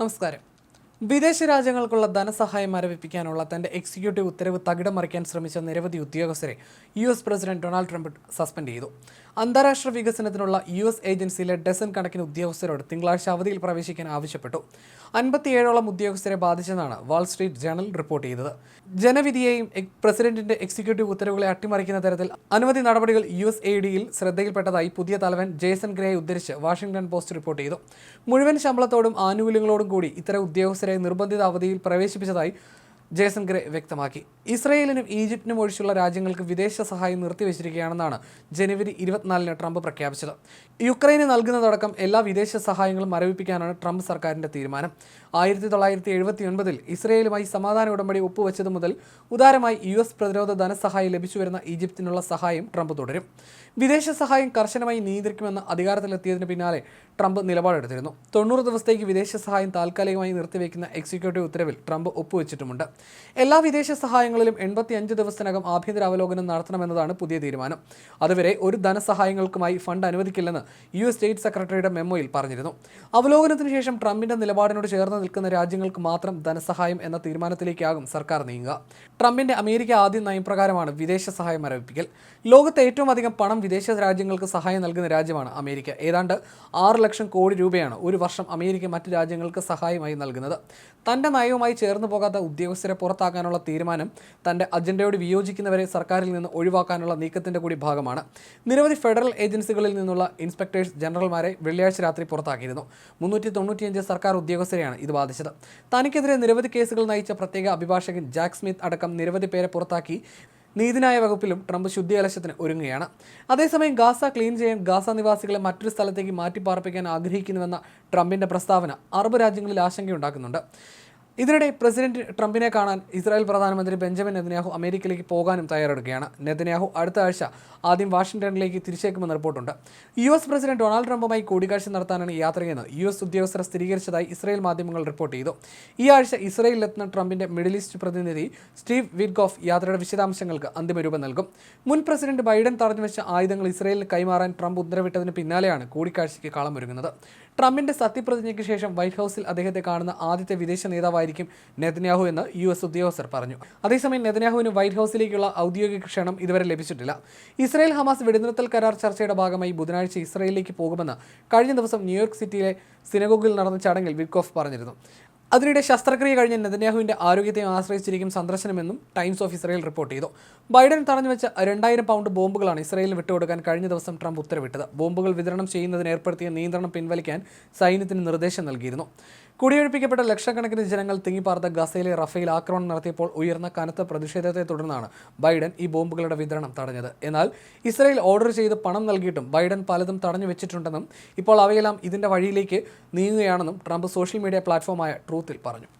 നമസ്കാരം. വിദേശ രാജ്യങ്ങൾക്കുള്ള ധനസഹായം മരവിപ്പിക്കാനുള്ള തന്റെ എക്സിക്യൂട്ടീവ് ഉത്തരവ് തകിടം മറിക്കാൻ ശ്രമിച്ച നിരവധി ഉദ്യോഗസ്ഥരെ U S president Donald Trump suspend ചെയ്തു. അന്താരാഷ്ട്ര വികസനത്തിനുള്ള യു എസ് ഏജൻസിയിലെ ഡസൻ കണക്കിന് ഉദ്യോഗസ്ഥരോട് തിങ്കളാഴ്ച അവധിയിൽ പ്രവേശിക്കാൻ ആവശ്യപ്പെട്ടു. അൻപത്തിയേഴോളം ഉദ്യോഗസ്ഥരെ ബാധിച്ചെന്നാണ് വാൾസ്ട്രീറ്റ് ജേണൽ റിപ്പോർട്ട് ചെയ്തത്. ജനവിധിയെയും പ്രസിഡന്റിന്റെ എക്സിക്യൂട്ടീവ് ഉത്തരവുകളെ അട്ടിമറിക്കുന്ന തരത്തിൽ അനുമതി നടപടികൾ യു എസ് എ ഡിയിൽ ശ്രദ്ധയിൽപ്പെട്ടതായി പുതിയ തലവൻ ജേസൺ ഗ്രേയെ ഉദ്ധരിച്ച് വാഷിംഗ്ടൺ പോസ്റ്റ് റിപ്പോർട്ട് ചെയ്തു. മുഴുവൻ ശമ്പളത്തോടും ആനുകൂല്യങ്ങളോടും കൂടി ഇത്തരം ഉദ്യോഗസ്ഥരെ നിർബന്ധിത അവധിയിൽ പ്രവേശിപ്പിച്ചതായി ജേസൺ ഗ്രേ വ്യക്തമാക്കി. ഇസ്രയേലിനും ഈജിപ്തിനും ഒഴിച്ചുള്ള രാജ്യങ്ങൾക്ക് വിദേശ സഹായം നിർത്തിവെച്ചിരിക്കുകയാണെന്നാണ് ജനുവരി ഇരുപത്തിനാലിന് ട്രംപ് പ്രഖ്യാപിച്ചത്. യുക്രൈന് നൽകുന്നതടക്കം എല്ലാ വിദേശ സഹായങ്ങളും മരവിപ്പിക്കാനാണ് ട്രംപ് സർക്കാരിന്റെ തീരുമാനം. ആയിരത്തി തൊള്ളായിരത്തി എഴുപത്തി ഒൻപതിൽ ഇസ്രയേലുമായി സമാധാന ഉടമ്പടി ഒപ്പുവെച്ചത് മുതൽ ഉദാരമായി യു എസ് പ്രതിരോധ ധനസഹായം ലഭിച്ചുവരുന്ന ഈജിപ്തിനുള്ള സഹായം ട്രംപ് തുടരും. വിദേശ സഹായം കർശനമായി നിയന്ത്രിക്കുമെന്ന് അധികാരത്തിലെത്തിയതിന് പിന്നാലെ ട്രംപ് നിലപാടെടുത്തിരുന്നു. തൊണ്ണൂറ് ദിവസത്തേക്ക് വിദേശ സഹായം താൽക്കാലികമായി നിർത്തിവെക്കുന്ന എക്സിക്യൂട്ടീവ് ഉത്തരവിൽ ട്രംപ് ഒപ്പുവെച്ചിട്ടുമുണ്ട്. എല്ലാ വിദേശ സഹായങ്ങളിലും എൺപത്തി അഞ്ച് ദിവസത്തിനകം ആഭ്യന്തര അവലോകനം നടത്തണമെന്നതാണ് പുതിയ തീരുമാനം. അതുവരെ ഒരു ധനസഹായങ്ങൾക്കുമായി ഫണ്ട് അനുവദിക്കില്ലെന്ന് യു എസ് സ്റ്റേറ്റ് സെക്രട്ടറിയുടെ മെമ്മോയിൽ പറഞ്ഞിരുന്നു. അവലോകനത്തിന് ശേഷം ട്രംപിന്റെ നിലപാടിനോട് ചേർന്ന് നിൽക്കുന്ന രാജ്യങ്ങൾക്ക് മാത്രം ധനസഹായം എന്ന തീരുമാനത്തിലേക്കാകും സർക്കാർ നീങ്ങുക. ട്രംപിന്റെ അമേരിക്ക ആദ്യ നയപ്രകാരമാണ് വിദേശ സഹായം മരവിപ്പിക്കൽ ലോകത്തെ ഏറ്റവും അധികം പണം വിദേശ രാജ്യങ്ങൾക്ക് സഹായം നൽകുന്ന രാജ്യമാണ് അമേരിക്ക. ഏതാണ്ട് ആറ് ലക്ഷം കോടി രൂപയാണ് ഒരു വർഷം അമേരിക്ക മറ്റ് രാജ്യങ്ങൾക്ക് സഹായമായി നൽകുന്നത്. തന്റെ നയവുമായി ചേർന്ന് പോകാത്ത ഉദ്യോഗസ്ഥരെ പുറത്താക്കാനുള്ള തീരുമാനം തന്റെ അജണ്ടയോട് വിയോജിക്കുന്നവരെ സർക്കാരിൽ നിന്ന് ഒഴിവാക്കാനുള്ള നീക്കത്തിന്റെ കൂടി ഭാഗമാണ്. നിരവധി ഫെഡറൽ ഏജൻസികളിൽ നിന്നുള്ള ഇൻസ്പെക്ടേഴ്സ് ജനറൽമാരെ വെള്ളിയാഴ്ച രാത്രി പുറത്താക്കിയിരുന്നു. മുന്നൂറ്റി തൊണ്ണൂറ്റിയഞ്ച് സർക്കാർ ഉദ്യോഗസ്ഥരെയാണ് ഇത് ബാധിച്ചത്. തനിക്കെതിരെ നിരവധി കേസുകൾ നയിച്ച പ്രത്യേക അഭിഭാഷകൻ ജാക്ക് സ്മിത്ത് അടക്കം നിരവധി പേരെ പുറത്താക്കി നീതിന്യായ വകുപ്പിലും ട്രംപ് ശുദ്ധികലശത്തിന് ഒരുങ്ങുകയാണ്. അതേസമയം ഗാസ ക്ലീൻ ചെയ്യാൻ ഗാസ നിവാസികളെ മറ്റൊരു സ്ഥലത്തേക്ക് മാറ്റിപ്പാർപ്പിക്കാൻ ആഗ്രഹിക്കുന്നുവെന്ന ട്രംപിന്റെ പ്രസ്താവന അറബ് രാജ്യങ്ങളിൽ ആശങ്കയുണ്ടാക്കുന്നുണ്ട്. ഇതിനിടെ പ്രസിഡന്റ് ട്രംപിനെ കാണാൻ ഇസ്രായേൽ പ്രധാനമന്ത്രി ബെഞ്ചമിൻ നെതന്യാഹു അമേരിക്കയിലേക്ക് പോകാനും തയ്യാറെടുക്കുകയാണ്. നെതന്യാഹു അടുത്ത ആഴ്ച ആദ്യം വാഷിംഗ്ടണിലേക്ക് തിരിച്ചേക്കുമെന്ന് റിപ്പോർട്ടുണ്ട്. യു എസ് പ്രസിഡന്റ് ഡൊണാൾഡ് ട്രംപുമായി കൂടിക്കാഴ്ച നടത്താനാണ് യാത്രയെന്ന് യു എസ് ഉദ്യോഗസ്ഥർ സ്ഥിരീകരിച്ചതായി ഇസ്രായേൽ മാധ്യമങ്ങൾ റിപ്പോർട്ട് ചെയ്തു. ഈ ആഴ്ച ഇസ്രായേലിലെത്തുന്ന ട്രംപിന്റെ മിഡിൽ ഈസ്റ്റ് പ്രതിനിധി സ്റ്റീവ് വിറ്റ്ഗോഫ് യാത്രയുടെ വിശദാംശങ്ങൾക്ക് അന്തിമ രൂപം നൽകും. മുൻ പ്രസിഡന്റ് ബൈഡൻ തടഞ്ഞുവെച്ച ആയുധങ്ങൾ ഇസ്രായേലിന് കൈമാറാൻ ട്രംപ് ഉത്തരവിട്ടതിന് പിന്നാലെയാണ് കൂടിക്കാഴ്ചയ്ക്ക് കളമൊരുങ്ങുന്നത്. ട്രംപിന്റെ സത്യപ്രതിജ്ഞയ്ക്ക് ശേഷം വൈറ്റ് ഹൗസിൽ അദ്ദേഹത്തെ കാണുന്ന ആദ്യത്തെ വിദേശ നേതാവായിരിക്കും നെതന്യാഹു എന്ന് യു എസ് ഉദ്യോഗസ്ഥർ പറഞ്ഞു. അതേസമയം നെതന്യാഹുവിന് വൈറ്റ് ഹൗസിലേക്കുള്ള ഔദ്യോഗിക ക്ഷണം ഇതുവരെ ലഭിച്ചിട്ടില്ല. ഇസ്രായേൽ ഹമാസ് വെടിനിർത്തൽ കരാർ ചർച്ചയുടെ ഭാഗമായി ബുധനാഴ്ച ഇസ്രായേലിലേക്ക് പോകുമെന്ന് കഴിഞ്ഞ ദിവസം ന്യൂയോർക്ക് സിറ്റിയിലെ സിനഗോഗിൽ നടന്ന ചടങ്ങിൽ വിക്കോഫ് പറഞ്ഞിരുന്നു. അതിനിടെ ശസ്ത്രക്രിയ കഴിഞ്ഞ നെതന്യാഹുവിന്റെ ആരോഗ്യത്തെ ആശ്രയിച്ചിരിക്കും സന്ദർശനമെന്നും ടൈംസ് ഓഫ് ഇസ്രയേൽ റിപ്പോർട്ട് ചെയ്തു. ബൈഡൻ തടഞ്ഞു വെച്ച രണ്ടായിരം പൗണ്ട് ബോംബുകളാണ് ഇസ്രയേലിന് വിട്ടുകൊടുക്കാൻ കഴിഞ്ഞ ദിവസം ട്രംപ് ഉത്തരവിട്ടത്. ബോംബുകൾ വിതരണം ചെയ്യുന്നതിന് ഏർപ്പെടുത്തിയ നിയന്ത്രണം പിൻവലിക്കാൻ സൈന്യത്തിന് നിർദ്ദേശം നൽകിയിരുന്നു. കുടിയൊഴിപ്പിക്കപ്പെട്ട ലക്ഷക്കണക്കിന് ജനങ്ങൾ തിങ്ങിപ്പാർത്ത ഗസയിലെ റഫേൽ ആക്രമണം നടത്തിയപ്പോൾ ഉയർന്ന കനത്ത പ്രതിഷേധത്തെ തുടർന്നാണ് ബൈഡൻ ഈ ബോംബുകളുടെ വിതരണം തടഞ്ഞത്. എന്നാൽ ഇസ്രയേൽ ഓർഡർ ചെയ്ത് പണം നൽകിയിട്ടും ബൈഡൻ പലതും തടഞ്ഞു വെച്ചിട്ടുണ്ടെന്നും ഇപ്പോൾ അവയെല്ലാം ഇതിന്റെ വഴിയിലേക്ക് നീങ്ങുകയാണെന്നും ട്രംപ് സോഷ്യൽ മീഡിയ പ്ലാറ്റ്ഫോമായ ട്രൂത്തിൽ പറഞ്ഞു.